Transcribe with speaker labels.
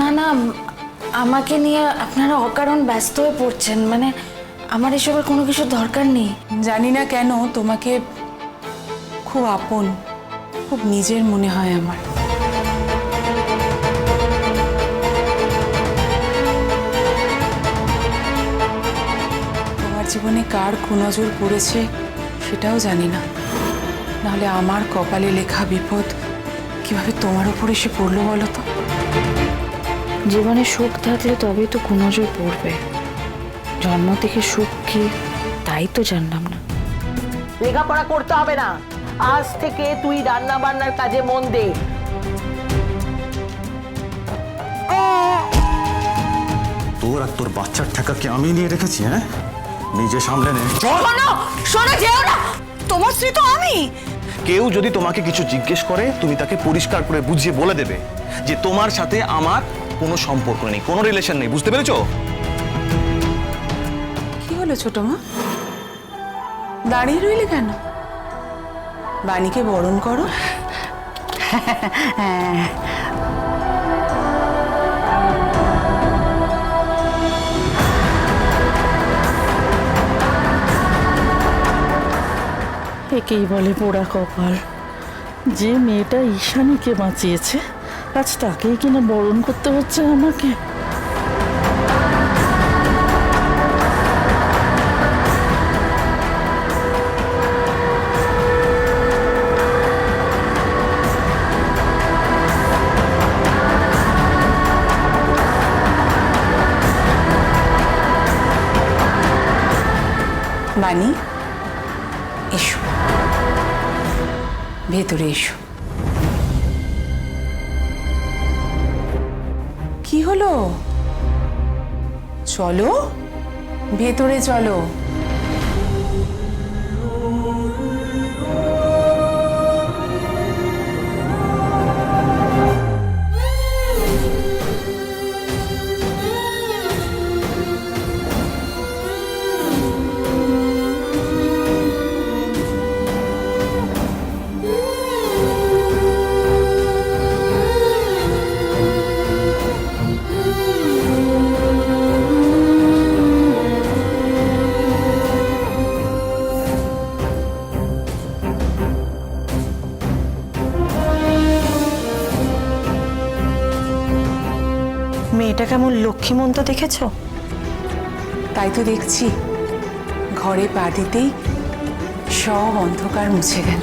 Speaker 1: না না আমাকে নিয়ে আপনারা অকারণ ব্যস্ত হয়ে পড়ছেন। মানে আমার এসবের কোনো কিছু দরকার নেই।
Speaker 2: জানি না কেন তোমাকে খুব আপন, খুব নিজের মনে হয় আমার। তোমার জীবনে কার কুনজর পড়েছে সেটাও জানি না। নাহলে আমার কপালে লেখা বিপদ কীভাবে তোমার উপর এসে পড়ল বলো তো?
Speaker 1: জীবনে সুখ থাকলে তবেই তো কুনজর পড়বে। জন্ম থেকে সুখ কি তাই তো জানলাম না।
Speaker 3: লেখাপড়া করতে হবে না। আজ থেকে তুই রান্না বান্নার কাজে মন দে।
Speaker 4: তোর আর তোর বাচ্চার টাকাকে আমি নিয়ে রেখেছি হ্যাঁ? নিজে সামলে নে।
Speaker 5: শোনো শোনো যেও না। তোমার স্ত্রী তো আমি।
Speaker 6: কেউ যদি তোমাকে কিছু জিজ্ঞেস করে তুমি তাকে পরিষ্কার করে বুঝিয়ে বলে দেবে যে তোমার সাথে আমার কোনো সম্পর্ক নেই কোনো রিলেশন নেই বুঝতে পেরেছ?
Speaker 2: কি হলো ছোট মা? দাঁড়িয়ে রইলে কেন? বাণীকে বরণ করো।
Speaker 7: একেই বলে পোড়া কপাল। যে মেয়েটা ঈশানীকে বাঁচিয়েছে আজ তাকেই কিনা বরণ করতে হচ্ছে আমাকে।
Speaker 2: বাণী এসো। ভেতরে এসো। কি হলো? চলো? ভেতরে চলো।
Speaker 5: মেয়েটা কেমন লক্ষ্মীমন্ত দেখেছ?
Speaker 2: তাই তো দেখছি ঘরে পা দিতেই সব অন্ধকার মুছে গেল।